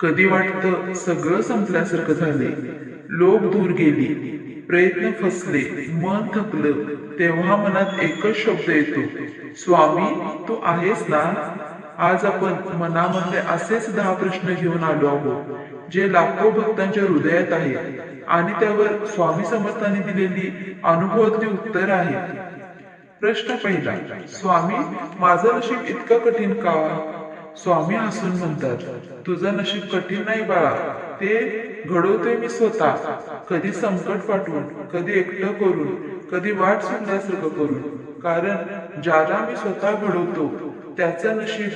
कधी वाटतं सगळं संपल्यासारखं झाले लोक दूर गेली. प्रयत्न फसले. मन थकलं. तेव्हा मनात एकच शब्द येतो. स्वामी तू आहेस ना? आज आपण मनामध्ये असेच दहा प्रश्न घेऊन आलो आहोत जे लाखो भक्तांच्या हृदयात आहे आणि त्यावर स्वामी समर्थांनी दिलेली अनुभवातली उत्तर आहे प्रश्न पहिला स्वामी माझं नशीब इतकं कठीण का? स्वामी असून म्हणतात तुझं नशीब कठीण नाही बाळा ते घडवतोय मी स्वतः. कधी संकट पाठवून कधी एकटं करून कधी वाट सुटल्यासारखं करून. कारण ज्याला मी स्वतः घडवतो त्याचं नशीब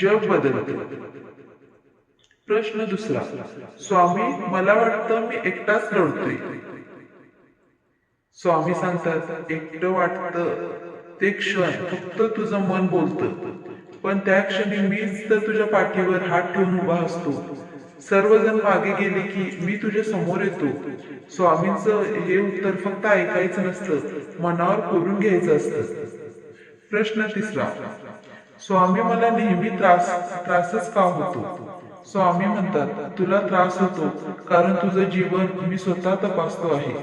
जग बदलतो. प्रश्न दुसरा स्वामी मला वाटतं मी एकटाच लढतोय स्वामी सांगतात एकटं वाटतं ते क्षण फक्त तुझं मन बोलतं. पण त्या क्षणी मीच तर तुझ्या पाठीवर हात ठेवून उभा असतो. सर्वजण मागे गेले की मी तुझ्या समोर येतो. स्वामींच हे उत्तर फक्त ऐकायचं नसतं मनावर कोरून घ्यायचं असत. प्रश्न तिसरा. स्वामी मला नेहमी त्रास त्रासच का होतो? स्वामी म्हणतात तुला त्रास होतो कारण तुझं जीवन मी स्वतः तपासतो आहे.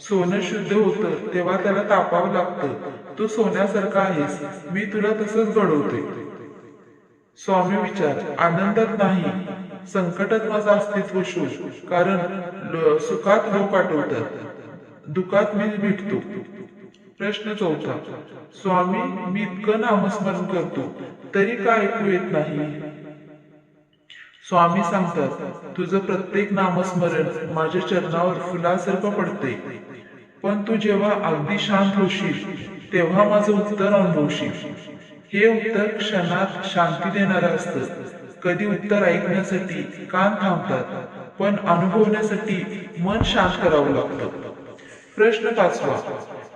सोनं शुद्ध होतं तेव्हा त्याला तापावं लागतं. तू सोन्यासारखा आहेस मी तुला तसंच घडवतोय. स्वामी विचार आनंदात नाही. संकटात माझा अस्तित्व शोध कारण सुखात लोक आठवतात. दुखात मी भेटतो. प्रश्न चौथा स्वामी मी इतकं नामस्मरण करतो तरी का ऐकू येत नाही? स्वामी सांगतात तुझं प्रत्येक नामस्मरण माझ्या चरणावर फुलासारखं पडते. पण तू जेव्हा अगदी शांत होशील तेव्हा माझं उत्तर अनुभवशील. हे उत्तर क्षणात शांती देणारं असतं. कधी उत्तर ऐकण्यासाठी कान थांबतात पण अनुभवण्यासाठी मन शांत करावं लागतं. प्रश्न पाचवा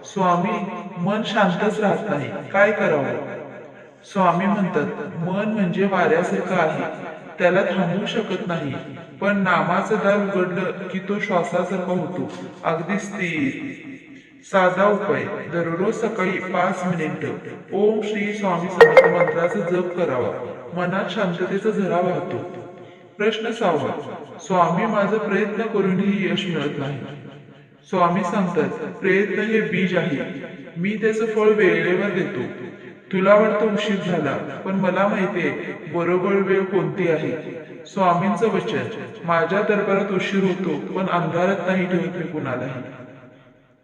स्वामी मन शांतच राहत नाही काय करावं? स्वामी म्हणतात मन म्हणजे वाऱ्यासारखं आहे त्याला थांबवू शकत नाही पण नामाचं दार उघडलं की तो श्वासासारखा होतो अगदी स्थिर. साधा उपाय दररोज सकाळी पाच मिनिट. ओम श्री स्वामी समर्थ मंत्राचा जप करावा. मनात शांततेचा झरा वाहतो. प्रश्न सहावा स्वामी माझा प्रयत्न करूनही यश मिळत नाही. स्वामी सांगतात प्रयत्न हे बीज आहे. मी त्याचं फळ वेळेवर देतो. तुला वाटतं उशीर झाला पण मला माहितीये बरोबर वेळ कोणती आहे. स्वामींचं वचन. माझ्या दरबारात उशीर होतो पण अंधारात नाही ठेवत मी कुणालाही.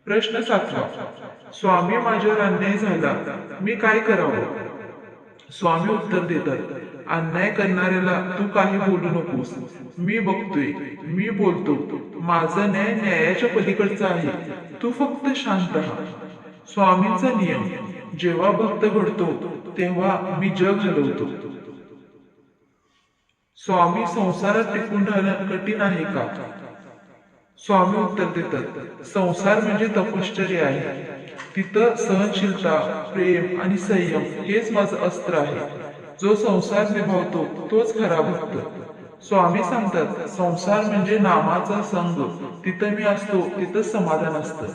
प्रश्न सातवा. स्वामी माझ्यावर अन्याय झाला. मी काय करावं? स्वामी उत्तर देतात अन्याय करणाऱ्याला तू काही बोलू नकोस. मी बघतोय मी बोलतो. माझा न्याय न्यायाच्या पलीकडचा आहे. तू फक्त शांत राहा. स्वामींचा नियम जेव्हा भक्त घडतो तेव्हा मी जग हलवतो. स्वामी संसारात टिकून राहणं कठीण आहे का? स्वामी उत्तर देतात. संसार म्हणजे तपश्चर्या आहे. तिथं सहनशीलता प्रेम आणि संयम हेच माझं अस्त्र आहे. जो संसार निभावतो तोच खरा भक्त. स्वामी सांगतात संसार म्हणजे नामाचा संघ. तिथं मी असतो तिथं समाधान असतं.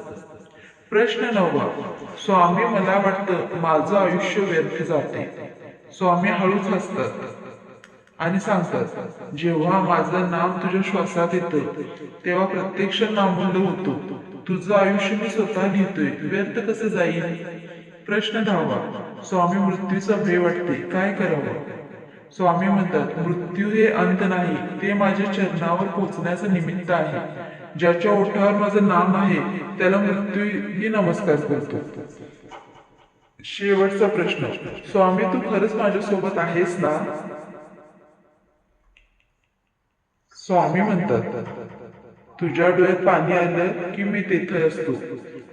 प्रश्न नववा. स्वामी मला वाटतं माझं आयुष्य व्यर्थ जाते. स्वामी हळूच हसतात. आणि सांगतात जेव्हा माझं नाम तुझ्या श्वासात येतं तेव्हा प्रत्यक्ष नामूल्य होतो. तुझं आयुष्य मी स्वतः लिहितोय. व्यर्थ कसं जाईल? प्रश्न धावा स्वामी मृत्यूचा भय वाटते. काय करावं? स्वामी म्हणतात मृत्यू हे अंत नाही. ते माझ्या चरणावर पोचण्याचं निमित्त आहे. ज्याच्या ओठावर माझं नाम आहे त्याला मृत्यू ही नमस्कार करतो. शेवटचा प्रश्न स्वामी तू खरंच माझ्यासोबत आहेस ना? स्वामी म्हणतात तुझ्या डोळ्यात पाणी आलं की मी तेथे असतो.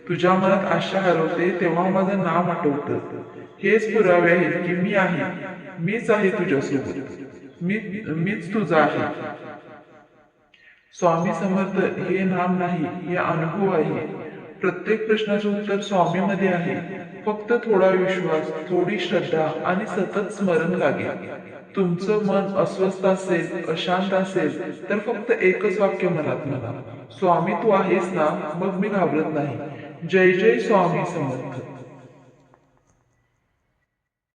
तुझ्या मनात आशा हरवते तेव्हा माझं नाम आठवतं. हेच पुरावे आहेत की मी आहे. मीच आहे तुझ्यासोबत. मी मीच तुझा आहे. स्वामी समर्थ हे नाम नाही हे अनुभव आहे. प्रत्येक प्रश्नाचं उत्तर स्वामीमध्ये आहे. फक्त थोडा विश्वास थोडी श्रद्धा आणि सतत स्मरण लागेल तुमचं मन अस्वस्थ असेल अशांत असेल तर फक्त एकच वाक्य मनात म्हणा स्वामी तू आहेस ना मग मी घाबरत नाही. जय जय स्वामी समर्थ.